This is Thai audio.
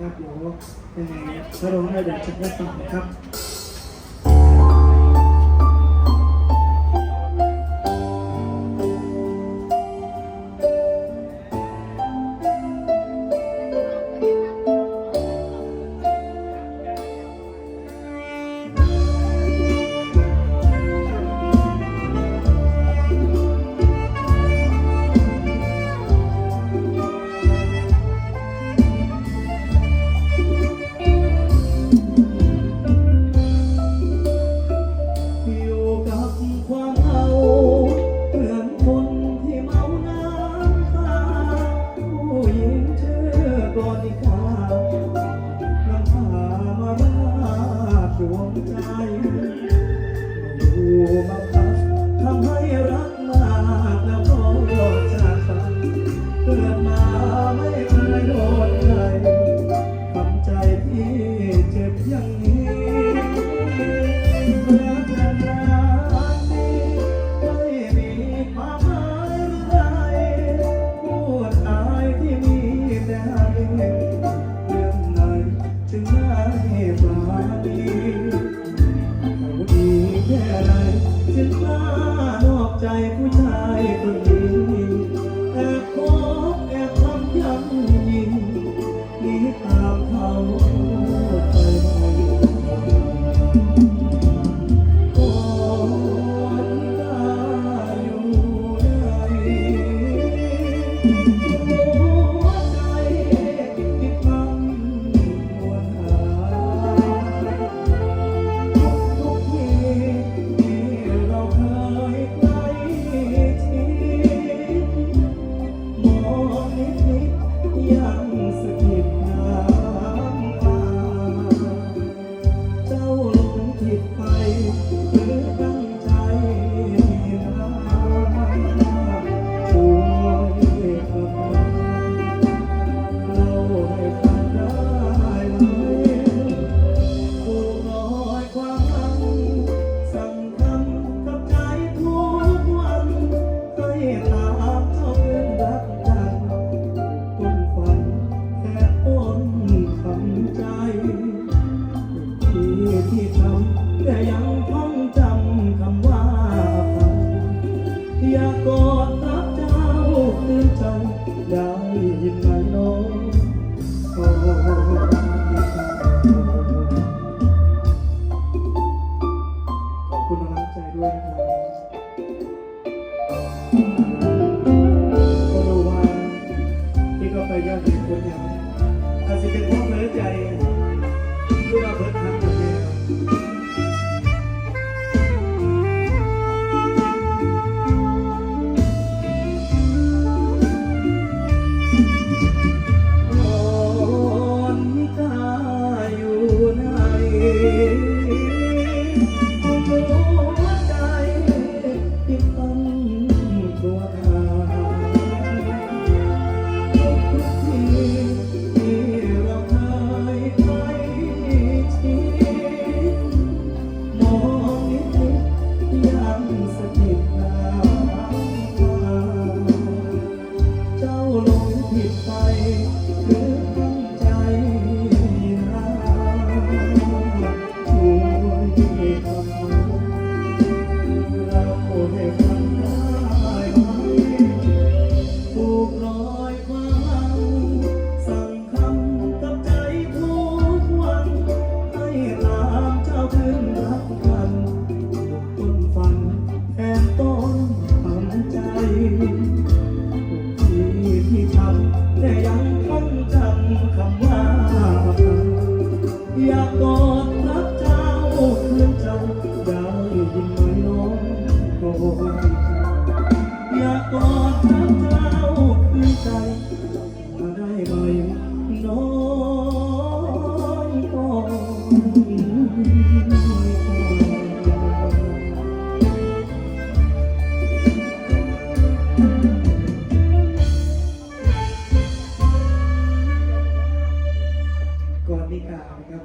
ครับเดี๋ยวเรถ้าร้องได้เดี๋ยวจะได้ฟังนะครับ ใจอยู่มา ตามเขา ที่ทำแต่ยังท่องจำคำว่า อยากกอดรักเจ้าคืนใจได้ยินไหมน้องโอ้ขอบคุณน้ำใจด้วยครับที่ก็ไปยอดดีคนยังอาจจะเป็นเพราะเนื้ใจเพื่เพื่ know